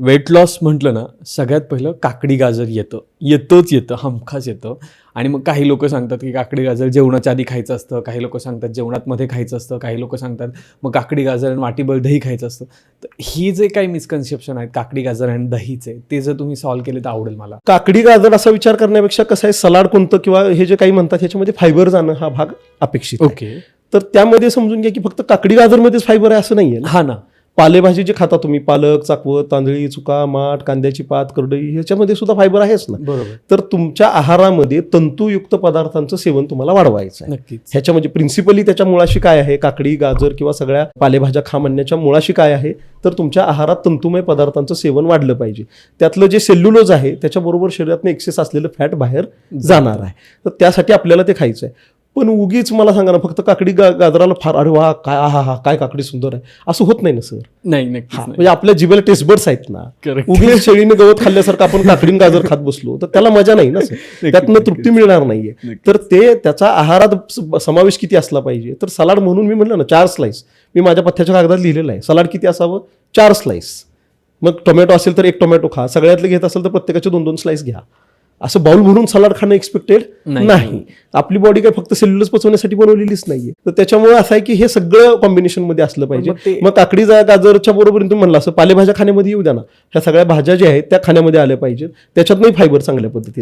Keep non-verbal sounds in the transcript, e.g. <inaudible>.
Weight loss म्हटलं ना सगळ्यात पहिलं काकडी गाजर येतं. येतंच येतं हमखास येतं. आणि मग काही लोक सांगतात की काकडी गाजर जेवणाच्या आधी खायचं असतं. काही लोक सांगतात जेवणात मध्ये खायचं असतं. काही लोक सांगतात मग काकडी गाजर आणि वाटीभर दही खायचं असतं. तर ही जे काही मिसकन्सेप्शन आहेत काकडी गाजर आणि दहीचे ते जर तुम्ही सॉल्व्ह केले तर आवडेल मला. काकडी गाजर असा विचार करण्यापेक्षा कसं आहे सलाड कोणतं किंवा हे जे काही म्हणतात ह्याच्यामध्ये फायबर जाणं हा भाग अपेक्षित आहे. ओके तर त्यामध्ये समजून घ्या की फक्त काकडी गाजरमध्येच फायबर आहे असं नाहीये ना. हा ना. पालेभाजी जे खाता तुम्ही पालक चाकवत तांदळी चुका माठ कांद्याची पात करडई ह्याच्यामध्ये सुद्धा फायबर आहेच ना. बरोबर. तर तुमच्या आहारामध्ये तंतुयुक्त पदार्थांचं सेवन तुम्हाला वाढवायचं आहे. नक्कीच. ह्याच्या म्हणजे प्रिन्सिपली त्याच्या मुळाशी काय आहे? काकडी गाजर किंवा सगळ्या पालेभाज्या खा म्हणण्याच्या मुळाशी काय आहे? तर तुमच्या आहारात तंतुमय पदार्थांचं सेवन वाढलं पाहिजे. त्यातलं जे सेल्युलोज आहे त्याच्याबरोबर शरीरातनं एक्सेस असलेलं फॅट बाहेर जाणार आहे. तर त्यासाठी आपल्याला ते खायचं आहे. पण उगीच मला सांगा ना फक्त काकडी गा गाजराला फार अरे वा काय हा हा काय काकडी सुंदर आहे. असं होत नाही ना सर? नाही नक्कीच नाही. म्हणजे आपल्या जिभेला टेस्टबर्ड्स आहेत ना. Correct. उगीच शेळीने गवत खाल्ल्यासारखं आपण काकडीन गाजर खात बसलो तर त्याला मजा नाही ना सर? <laughs> त्यातनं तृप्ती मिळणार नाहीये. तर ते त्याचा आहारात स- समावेश किती असला पाहिजे? तर सलाड म्हणून मी म्हटलं ना चार स्लाइस मी माझ्या पथ्याच्या कागदात लिहिलेलं आहे. सलाड किती असावं? चार स्लाइस मग टोमॅटो असेल तर एक टोमॅटो खा. सगळ्यातले घेत असेल तर प्रत्येकाचे दोन दोन स्लाइस घ्या. असं बाउल भरून सलाड खाणं एक्सपेक्टेड नाही. आपली बॉडी काय फक्त सेल्युलस पचवण्यासाठी बनवलेलीच नाहीये. तर त्याच्यामुळे असं आहे की हे सगळं कॉम्बिनेशनमध्ये असलं पाहिजे. मग काकडी जा- गाजरच्या बरोबर तुम्ही म्हणलं असं पालेभाज्या खाण्यामध्ये येऊ द्या ना. ह्या सगळ्या भाज्या ज्या आहेत त्या खाण्यामध्ये आल्या पाहिजेत. त्याच्यातनंही फायबर चांगल्या पद्धतीने.